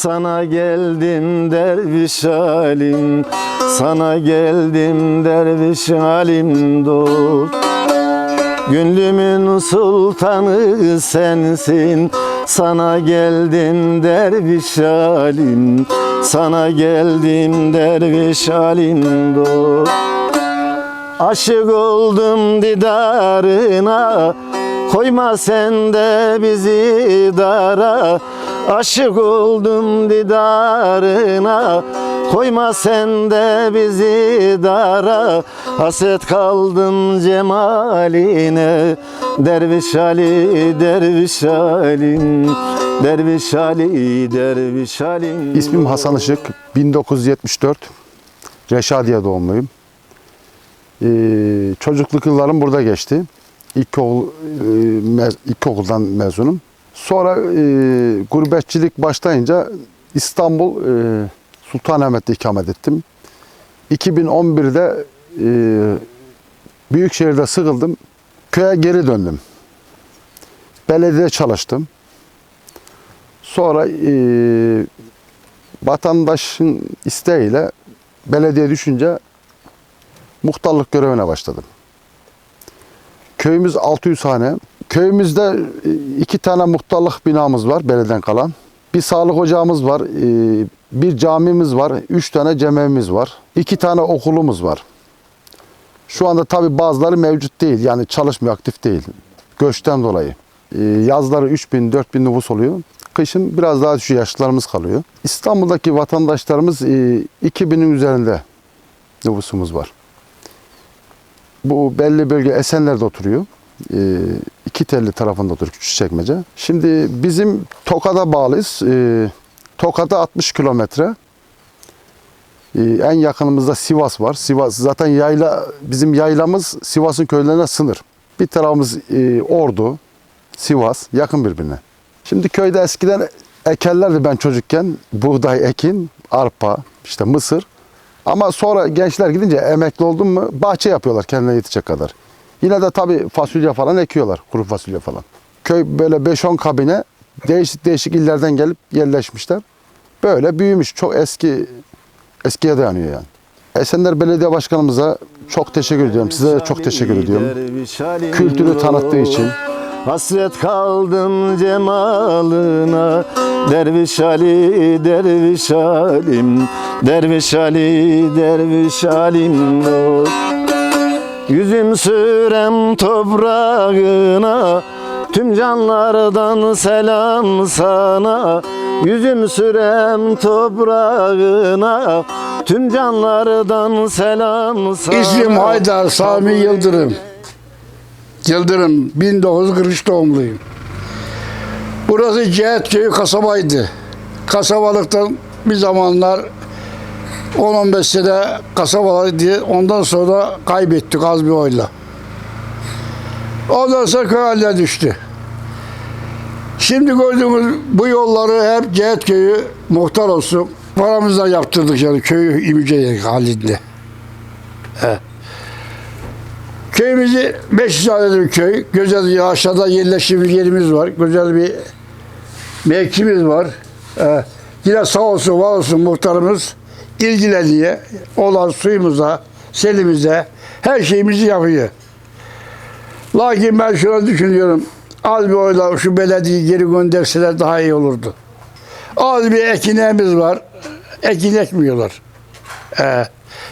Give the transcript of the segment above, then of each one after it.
sana geldim derviş halim Sana geldim derviş halim dost Gönlümün sultanı sensin Sana geldim derviş halim Sana geldim derviş halim dost Aşık oldum didarına Koyma sen de bizi dara Aşık oldum didarına Koyma sen de bizi dara Haset kaldım cemaline Derviş Ali, derviş Ali'm Derviş Ali, derviş Ali'm İsmim Hasan Işık. 1974 Reşadiye doğumluyum. Ee, çocukluk yıllarım burada geçti. İlkokul, e, mez, ilkokuldan mezunum. Sonra e, gurbetçilik başlayınca İstanbul e, Sultanahmet'te ikamet ettim. 2011'de e, Büyükşehir'de sıkıldım. Köye geri döndüm. Belediyede çalıştım. Sonra e, vatandaşın isteğiyle belediye düşünce muhtarlık görevine başladım. Köyümüz 600 hane. Köyümüzde e, iki tane muhtarlık binamız var belediyeden kalan. Bir sağlık ocağımız var, e, bir camimiz var, üç tane cemevimiz var. iki tane okulumuz var. Şu anda tabi bazıları mevcut değil yani çalışmıyor, aktif değil. Göçten dolayı. E, Yazları 3000-4000 nüfus oluyor. Kışın biraz daha düşük yaşlılarımız kalıyor. İstanbul'daki vatandaşlarımız e, 2000'in üzerinde nüfusumuz var. Bu belli bölge Esenler'de oturuyor. E, iki telli tarafında oturuyor Küçükçekmece. Şimdi bizim Tokat'a bağlıyız. E, Tokat'a 60 kilometre. E, en yakınımızda Sivas var. Sivas zaten yayla bizim yaylamız Sivas'ın köylerine sınır. Bir tarafımız e, Ordu, Sivas yakın birbirine. Şimdi köyde eskiden ekerlerdi ben çocukken. Buğday ekin, arpa, işte mısır. Ama sonra gençler gidince emekli oldum mu bahçe yapıyorlar kendine yetecek kadar. Yine de tabii fasulye falan ekiyorlar, kuru fasulye falan. Köy böyle 5-10 kabine değişik değişik illerden gelip yerleşmişler. Böyle büyümüş. Çok eski eskiye dayanıyor yani. Esenler Belediye Başkanımıza çok teşekkür ediyorum. Size de çok teşekkür ediyorum. Kültürü tanıttığı için. Hasret kaldım cemalına. Derviş Ali, derviş alim. Derviş Ali, derviş alim dost Yüzüm sürem toprağına. Tüm canlardan selam sana. Yüzüm sürem toprağına. Tüm canlardan selam sana. İsmim Haydar Sami Yıldırım. Yıldırım 1943 doğumluyum. Burası Cihetköy kasabaydı. Kasabalıktan bir zamanlar 10-15 sene kasabalaydı. Ondan sonra kaybettik az bir oyla. Ondan sonra köy haline düştü. Şimdi gördüğümüz bu yolları hep Cihetköy'ü muhtar olsun. Paramızla yaptırdık yani köyü imece halinde. Köyümüzü 500 adet bir köy. Güzel aşağıda yerleşim bir yerimiz var. Güzel bir mevkimiz var. Ee, yine sağ olsun var olsun muhtarımız ilgileniyor. Olan suyumuza, selimize her şeyimizi yapıyor. Lakin ben şunu düşünüyorum. Az bir oyla şu belediyeyi geri gönderseler daha iyi olurdu. Az bir ekineğimiz var. Ekin ekmiyorlar. Ee,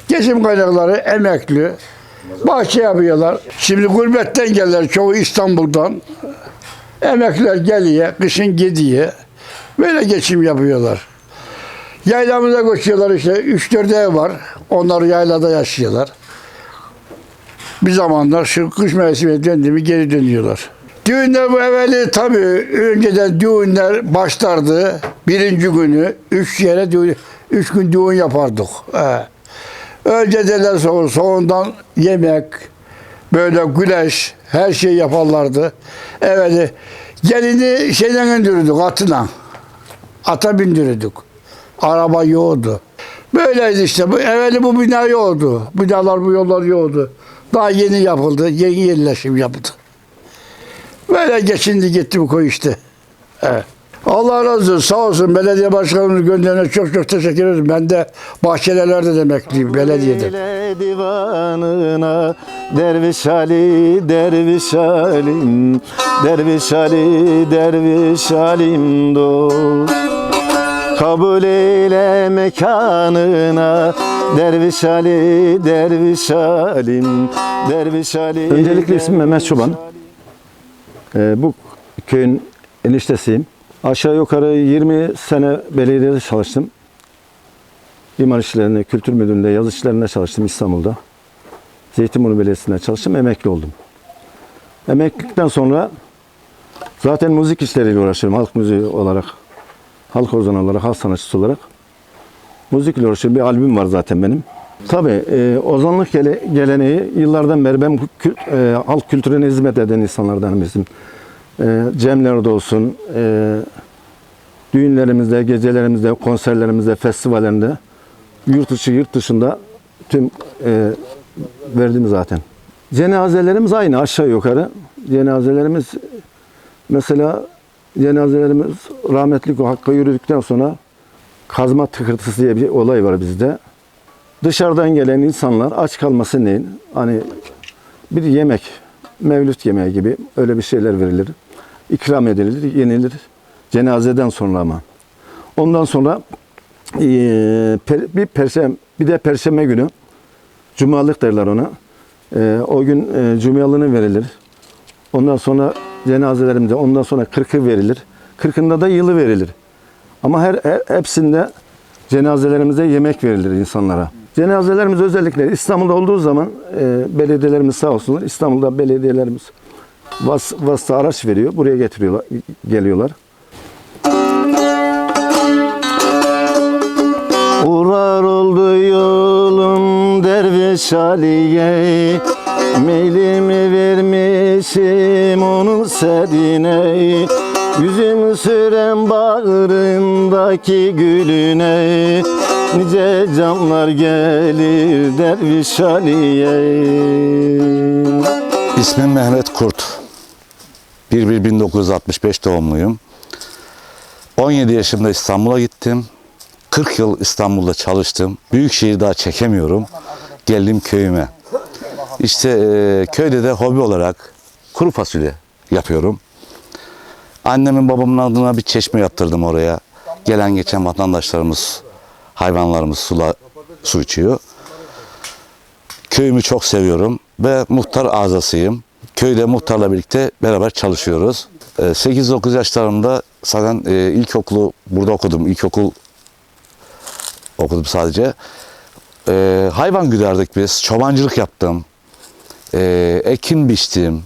geçim kaynakları emekli. Bahçe yapıyorlar. Şimdi gurbetten gelirler çoğu İstanbul'dan. Emekliler geliyor, kışın gidiyor. Böyle geçim yapıyorlar. Yaylamıza koşuyorlar işte. 3-4 ev var. Onlar yaylada yaşıyorlar. Bir zamanlar şu kış mevsimi döndü mü geri dönüyorlar. Düğünler bu evveli tabii önceden düğünler başlardı. Birinci günü üç yere düğün, üç gün düğün yapardık. He. Öncedeler sonra sonundan yemek, böyle güleş, her şey yaparlardı. Evveli gelini şeyden indirirdik atına. Ata bindirirdik. Araba yoktu. Böyleydi işte. Evveli bu bina yoktu. Binalar bu yollar yoktu. Daha yeni yapıldı. Yeni yerleşim yapıldı. Böyle geçindi gitti bu koy işte. Evet. Allah razı olsun. Sağ olsun belediye başkanımız gönderene çok çok teşekkür ederim. Ben de bahçelerde de emekliyim belediyede. Divanına derviş Ali derviş alim derviş Ali derviş alim dost Kabul eyle mekanına Derviş Ali, Derviş Alim, Derviş Ali. Öncelikle ismim Mehmet Çoban. Ee, bu köyün eniştesiyim. Aşağı yukarı 20 sene belediyede çalıştım. İmar işlerinde, kültür müdürlüğünde, yazı işlerinde çalıştım İstanbul'da. Zeytinburnu Belediyesi'nde çalıştım, emekli oldum. Emeklilikten sonra zaten müzik işleriyle uğraşıyorum, halk müziği olarak, halk ozanı olarak, halk sanatçısı olarak. Müzikle uğraşıyorum, bir albüm var zaten benim. Tabii e, ozanlık gele- geleneği yıllardan beri ben kü- e, halk kültürüne hizmet eden insanlardan bizim. E, cemlerde olsun, e, düğünlerimizde, gecelerimizde, konserlerimizde, festivallerinde, yurt içi, yurt dışında tüm e, verdim zaten. Cenazelerimiz aynı aşağı yukarı. Cenazelerimiz mesela cenazelerimiz rahmetli Hakk'a yürüdükten sonra kazma tıkırtısı diye bir olay var bizde. Dışarıdan gelen insanlar aç kalması neyin? Hani bir yemek, mevlüt yemeği gibi öyle bir şeyler verilir. İkram edilir, yenilir. Cenazeden sonra ama. Ondan sonra per- bir perşembe, bir de perşembe günü cumalık derler ona. Eee, o gün eee cumalığını verilir. Ondan sonra cenazelerimize, ondan sonra kırkı verilir. Kırkında da yılı verilir. Ama her, her hepsinde cenazelerimize yemek verilir insanlara. Cenazelerimiz özellikle İstanbul'da olduğu zaman e, belediyelerimiz sağ olsunlar. İstanbul'da belediyelerimiz vas, vasıta araç veriyor. Buraya getiriyorlar, geliyorlar. Uğrar oldu yolum derviş Ali'ye Meylimi vermişim onun serine Yüzüm süren bağrındaki gülüne Nice canlar gelir derviş Ali'ye İsmim Mehmet Kurt. 1-1-1965 doğumluyum. 17 yaşımda İstanbul'a gittim. 40 yıl İstanbul'da çalıştım. Büyük şehir daha çekemiyorum. Geldim köyüme. İşte e, köyde de hobi olarak kuru fasulye yapıyorum. Annemin babamın adına bir çeşme yaptırdım oraya. Gelen geçen vatandaşlarımız, hayvanlarımız sula, su içiyor. Köyümü çok seviyorum ve muhtar azasıyım. Köyde muhtarla birlikte beraber çalışıyoruz. Ee, 8-9 yaşlarımda zaten e, ilkokulu burada okudum. İlkokul okudum sadece. Ee, hayvan güderdik biz. Çobancılık yaptım. Ee, ekin biçtim.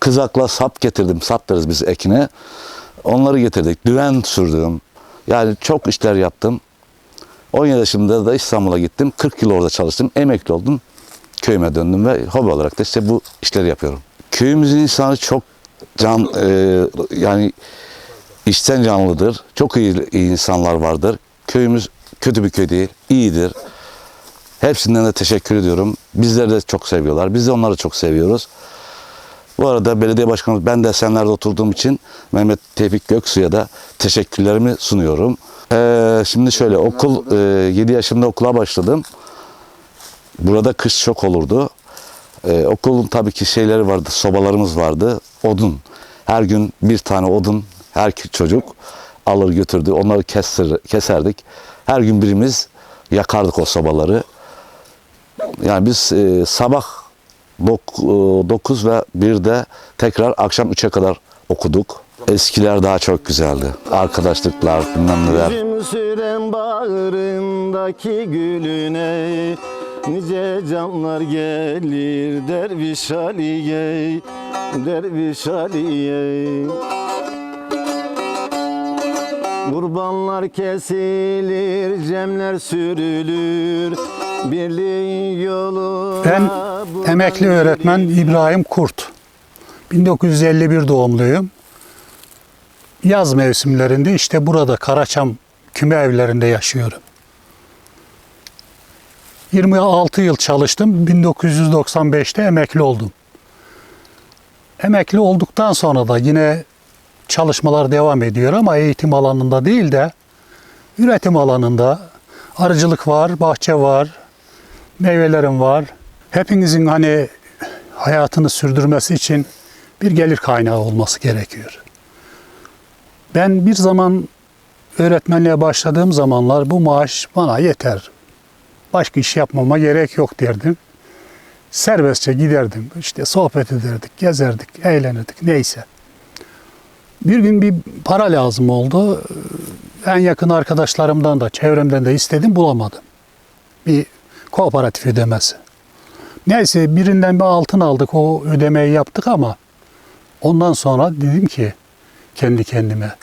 Kızakla sap getirdim. Sap deriz biz ekine. Onları getirdik. Düven sürdüm. Yani çok işler yaptım. 17 yaşımda da İstanbul'a gittim. 40 yıl orada çalıştım. Emekli oldum. Köyüme döndüm ve hobi olarak da işte bu işleri yapıyorum. Köyümüzün insanı çok can e, yani içten canlıdır. Çok iyi, iyi insanlar vardır. Köyümüz kötü bir köy değil, iyidir. Hepsinden de teşekkür ediyorum. Bizleri de çok seviyorlar. Biz de onları çok seviyoruz. Bu arada belediye başkanımız ben de Esenler'de oturduğum için Mehmet Tevfik Göksu'ya da teşekkürlerimi sunuyorum. Ee, şimdi şöyle okul e, 7 yaşında okula başladım. Burada kış çok olurdu. Ee, okulun tabii ki şeyleri vardı, sobalarımız vardı. Odun. Her gün bir tane odun her çocuk alır götürdü. Onları kesir, keserdik. Her gün birimiz yakardık o sobaları. Yani biz e, sabah 9 ve 1'de tekrar akşam 3'e kadar okuduk. Eskiler daha çok güzeldi. Arkadaşlıklar, bilmem neler. Üzüm süren bağrındaki gülüne Nice canlar gelir derviş Ali'ye Derviş Ali'ye Kurbanlar kesilir, cemler sürülür Birliğin yoluna Ben emekli öğretmen İbrahim Kurt. 1951 doğumluyum. Yaz mevsimlerinde işte burada Karaçam küme evlerinde yaşıyorum. 26 yıl çalıştım. 1995'te emekli oldum. Emekli olduktan sonra da yine çalışmalar devam ediyor ama eğitim alanında değil de üretim alanında arıcılık var, bahçe var, meyvelerim var. Hepinizin hani hayatını sürdürmesi için bir gelir kaynağı olması gerekiyor. Ben bir zaman öğretmenliğe başladığım zamanlar bu maaş bana yeter. Başka iş yapmama gerek yok derdim. Serbestçe giderdim. İşte sohbet ederdik, gezerdik, eğlenirdik neyse. Bir gün bir para lazım oldu. En yakın arkadaşlarımdan da çevremden de istedim bulamadım. Bir kooperatif ödemesi. Neyse birinden bir altın aldık o ödemeyi yaptık ama ondan sonra dedim ki kendi kendime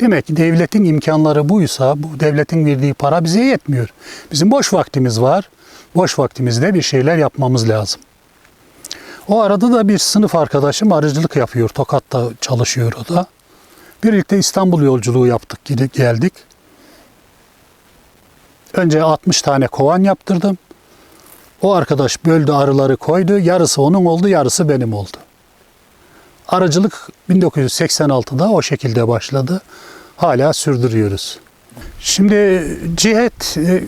demek ki devletin imkanları buysa bu devletin verdiği para bize yetmiyor. Bizim boş vaktimiz var. Boş vaktimizde bir şeyler yapmamız lazım. O arada da bir sınıf arkadaşım arıcılık yapıyor. Tokat'ta çalışıyor o da. Birlikte İstanbul yolculuğu yaptık, gidip geldik. Önce 60 tane kovan yaptırdım. O arkadaş böldü arıları koydu. Yarısı onun oldu, yarısı benim oldu. Arıcılık 1986'da o şekilde başladı. Hala sürdürüyoruz. Şimdi cihet e,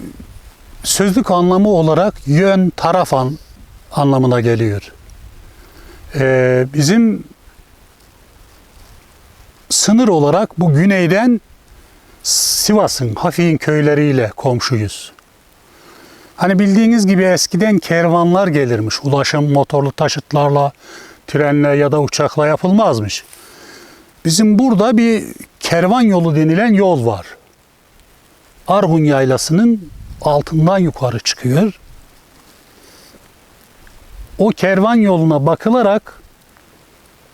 sözlük anlamı olarak yön, taraf an, anlamına geliyor. E, bizim sınır olarak bu güneyden Sivas'ın, Hafik'in köyleriyle komşuyuz. Hani bildiğiniz gibi eskiden kervanlar gelirmiş. Ulaşım motorlu taşıtlarla, trenle ya da uçakla yapılmazmış. Bizim burada bir kervan yolu denilen yol var. Arhun Yaylası'nın altından yukarı çıkıyor. O kervan yoluna bakılarak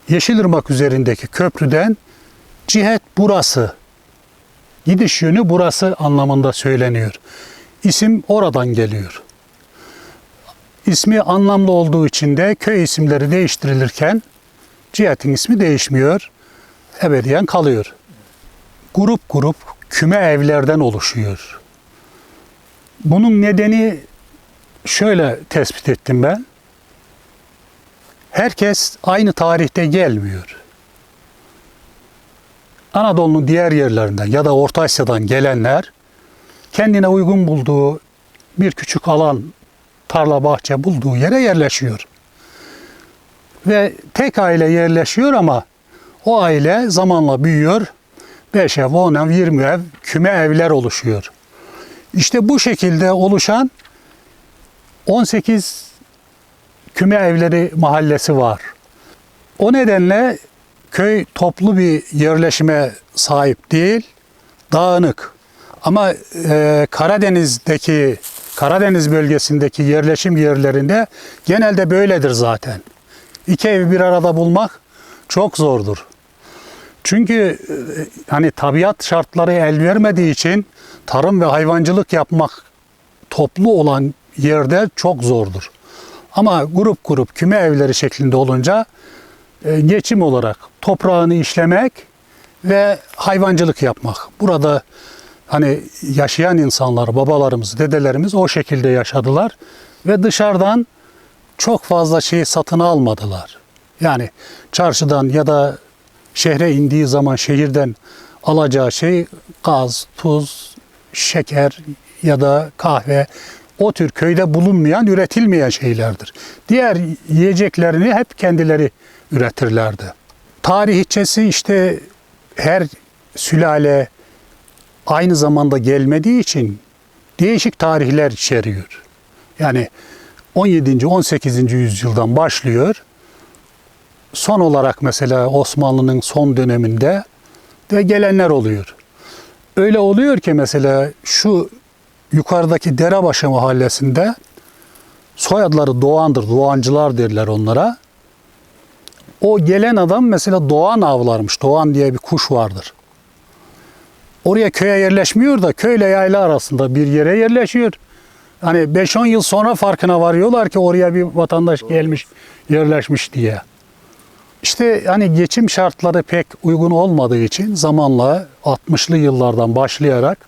Yeşilırmak üzerindeki köprüden cihet burası, gidiş yönü burası anlamında söyleniyor. İsim oradan geliyor. İsmi anlamlı olduğu için de köy isimleri değiştirilirken cihetin ismi değişmiyor, ebediyen kalıyor. Grup grup küme evlerden oluşuyor. Bunun nedeni şöyle tespit ettim ben. Herkes aynı tarihte gelmiyor. Anadolu'nun diğer yerlerinden ya da Orta Asya'dan gelenler kendine uygun bulduğu bir küçük alan, tarla bahçe bulduğu yere yerleşiyor. Ve tek aile yerleşiyor ama o aile zamanla büyüyor. 5 ev, 10 ev, 20 ev, küme evler oluşuyor. İşte bu şekilde oluşan 18 küme evleri mahallesi var. O nedenle köy toplu bir yerleşime sahip değil, dağınık. Ama e, Karadeniz'deki Karadeniz bölgesindeki yerleşim yerlerinde genelde böyledir zaten. İki evi bir arada bulmak çok zordur. Çünkü e, hani tabiat şartları el vermediği için tarım ve hayvancılık yapmak toplu olan yerde çok zordur. Ama grup grup küme evleri şeklinde olunca e, geçim olarak toprağını işlemek ve hayvancılık yapmak. Burada hani yaşayan insanlar, babalarımız, dedelerimiz o şekilde yaşadılar ve dışarıdan çok fazla şey satın almadılar. Yani çarşıdan ya da şehre indiği zaman şehirden alacağı şey gaz, tuz, şeker ya da kahve o tür köyde bulunmayan, üretilmeyen şeylerdir. Diğer yiyeceklerini hep kendileri üretirlerdi. Tarihçesi işte her sülale aynı zamanda gelmediği için değişik tarihler içeriyor. Yani 17. 18. yüzyıldan başlıyor. Son olarak mesela Osmanlı'nın son döneminde de gelenler oluyor. Öyle oluyor ki mesela şu yukarıdaki Derebaşı mahallesinde soyadları Doğan'dır, Doğancılar derler onlara. O gelen adam mesela Doğan avlarmış. Doğan diye bir kuş vardır. Oraya köye yerleşmiyor da köyle yayla arasında bir yere yerleşiyor. Hani 5-10 yıl sonra farkına varıyorlar ki oraya bir vatandaş gelmiş, yerleşmiş diye. İşte hani geçim şartları pek uygun olmadığı için zamanla 60'lı yıllardan başlayarak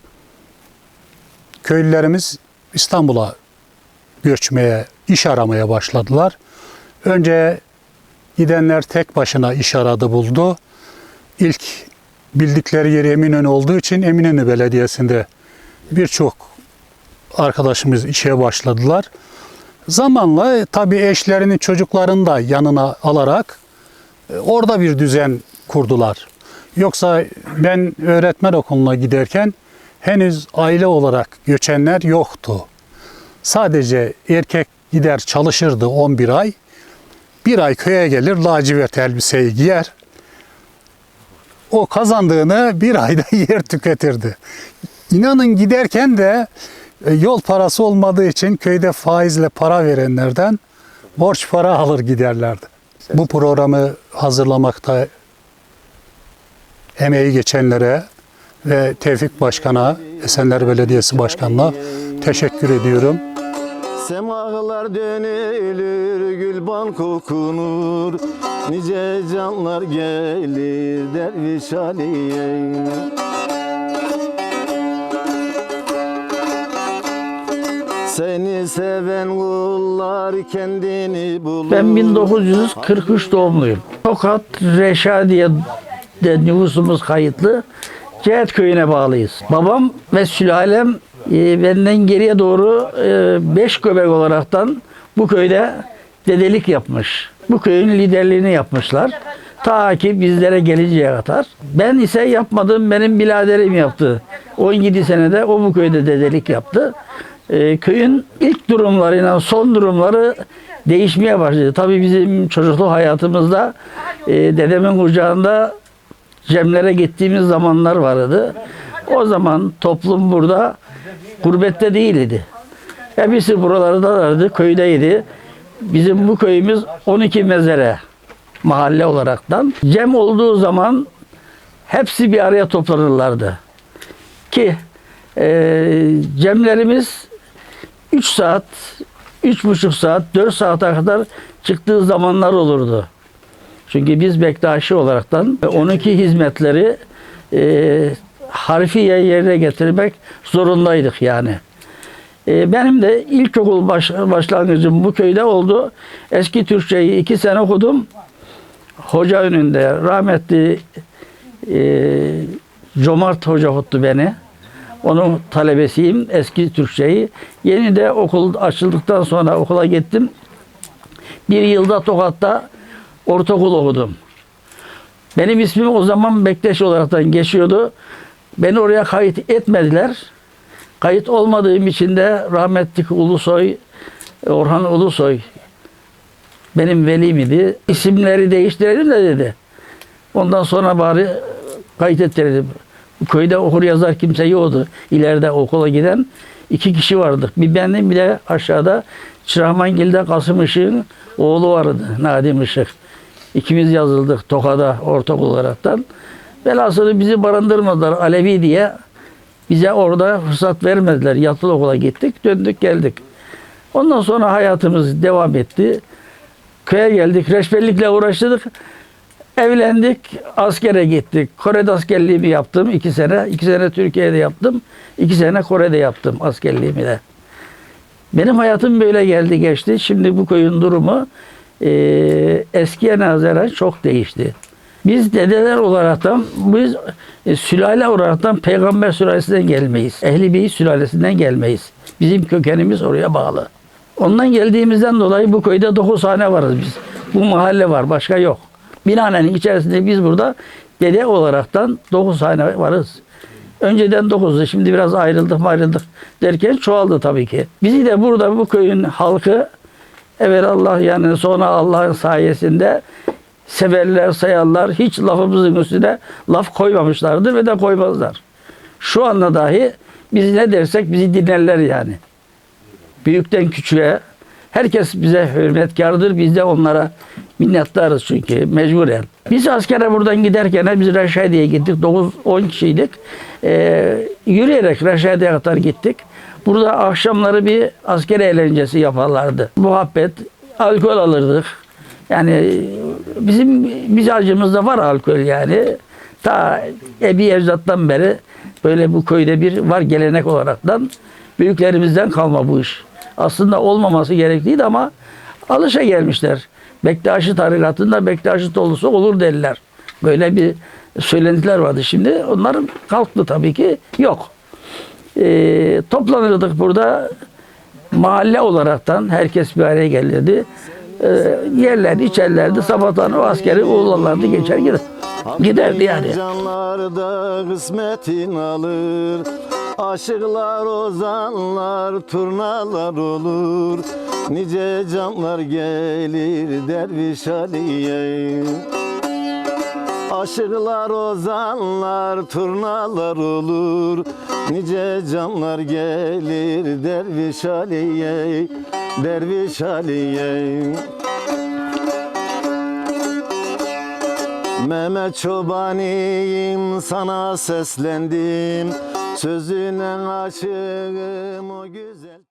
köylülerimiz İstanbul'a göçmeye, iş aramaya başladılar. Önce gidenler tek başına iş aradı buldu. İlk bildikleri yer Eminönü olduğu için Eminönü Belediyesi'nde birçok arkadaşımız işe başladılar. Zamanla tabii eşlerini çocuklarını da yanına alarak e, orada bir düzen kurdular. Yoksa ben öğretmen okuluna giderken henüz aile olarak göçenler yoktu. Sadece erkek gider çalışırdı 11 ay. Bir ay köye gelir lacivert elbiseyi giyer. O kazandığını bir ayda yer tüketirdi. İnanın giderken de e, yol parası olmadığı için köyde faizle para verenlerden borç para alır giderlerdi. Bu programı hazırlamakta emeği geçenlere ve Tevfik Başkan'a, Esenler Belediyesi Başkanı'na teşekkür ediyorum. Semahlar dönülür, gülban kokunur Nice canlar gelir derviş Ali'ye Seni seven kullar kendini bulur Ben 1943 doğumluyum. Tokat Reşadiye de nüfusumuz kayıtlı. Cehet köyüne bağlıyız. Babam ve sülalem e, benden geriye doğru 5 göbek olaraktan bu köyde dedelik yapmış. Bu köyün liderliğini yapmışlar. Ta ki bizlere gelinceye kadar. Ben ise yapmadım, benim biraderim yaptı. 17 senede o bu köyde dedelik yaptı. Ee, köyün ilk durumlarıyla son durumları değişmeye başladı. Tabii bizim çocukluk hayatımızda e, dedemin kucağında Cemlere gittiğimiz zamanlar vardı. O zaman toplum burada gurbette değildi. Hepsi buralardalardı, köydeydi. Bizim bu köyümüz 12 mezere mahalle olaraktan. Cem olduğu zaman hepsi bir araya toplanırlardı. Ki e, cemlerimiz 3 saat, üç buçuk saat, 4 saate kadar çıktığı zamanlar olurdu. Çünkü biz Bektaşi olaraktan 12 hizmetleri e, harfiye yerine getirmek zorundaydık yani. E, benim de ilkokul baş, başlangıcım bu köyde oldu. Eski Türkçeyi iki sene okudum. Hoca önünde rahmetli e, Cömert Hoca tuttu beni. Onun talebesiyim eski Türkçeyi. Yeni de okul açıldıktan sonra okula gittim. Bir yılda Tokat'ta ortaokul okudum. Benim ismim o zaman Bektaş olaraktan geçiyordu. Beni oraya kayıt etmediler. Kayıt olmadığım için de rahmetli Ulusoy, Orhan Ulusoy benim velim idi. İsimleri değiştirelim de dedi. Ondan sonra bari kayıt ettirelim. Köyde okur yazar kimse yoktu. İleride okula giden iki kişi vardı. Bir benim bir de aşağıda Çırahmangil'de Kasım Işık'ın oğlu vardı. Nadim Işık. İkimiz yazıldık Toka'da ortak olaraktan. Velhasılı bizi barındırmadılar Alevi diye. Bize orada fırsat vermediler. Yatılı okula gittik, döndük geldik. Ondan sonra hayatımız devam etti. Köye geldik, reşberlikle uğraştık. Evlendik, askere gittik. Kore'de askerliğimi yaptım iki sene. iki sene Türkiye'de yaptım. iki sene Kore'de yaptım askerliğimi de. Benim hayatım böyle geldi geçti. Şimdi bu köyün durumu e, eskiye nazaran çok değişti. Biz dedeler olaraktan, biz e, sülale olaraktan peygamber sülalesinden gelmeyiz. Ehli Beyt sülalesinden gelmeyiz. Bizim kökenimiz oraya bağlı. Ondan geldiğimizden dolayı bu köyde 9 hane varız biz. Bu mahalle var, başka yok. Binanenin içerisinde biz burada dede olaraktan 9 hane varız. Önceden 9'du, şimdi biraz ayrıldık ayrıldık derken çoğaldı tabii ki. Bizi de burada bu köyün halkı evvel Allah yani sonra Allah'ın sayesinde severler, sayarlar. Hiç lafımızın üstüne laf koymamışlardır ve de koymazlar. Şu anda dahi biz ne dersek bizi dinlerler yani. Büyükten küçüğe herkes bize hürmetkardır. Biz de onlara minnettarız çünkü mecburen. Biz askere buradan giderken biz Reşadiye'ye gittik. 9-10 kişiydik. Ee, yürüyerek Reşadiye'ye kadar gittik. Burada akşamları bir asker eğlencesi yaparlardı. Muhabbet, alkol alırdık. Yani bizim mizacımızda var alkol yani. Ta Ebi Evzat'tan beri böyle bu köyde bir var gelenek olaraktan büyüklerimizden kalma bu iş. Aslında olmaması gerekliydi ama alışa gelmişler. Bektaşi tarikatında Bektaşi dolusu olur derler. Böyle bir söylentiler vardı şimdi. Onlar kalktı tabii ki. Yok. Ee, toplanırdık burada mahalle olaraktan herkes bir araya gelirdi. Ee, yerlerdi, içerlerdi. Sabahtan o askeri uğurlarlardı, geçer gider. Giderdi yani. Canlarda kısmetin alır Aşıklar ozanlar turnalar olur Nice canlar gelir derviş Ali'ye Aşıklar ozanlar turnalar olur Nice canlar gelir derviş Ali'ye Derviş Ali'ye. Mehmet Çobaniyim sana seslendim. Sözüne aşığım o güzel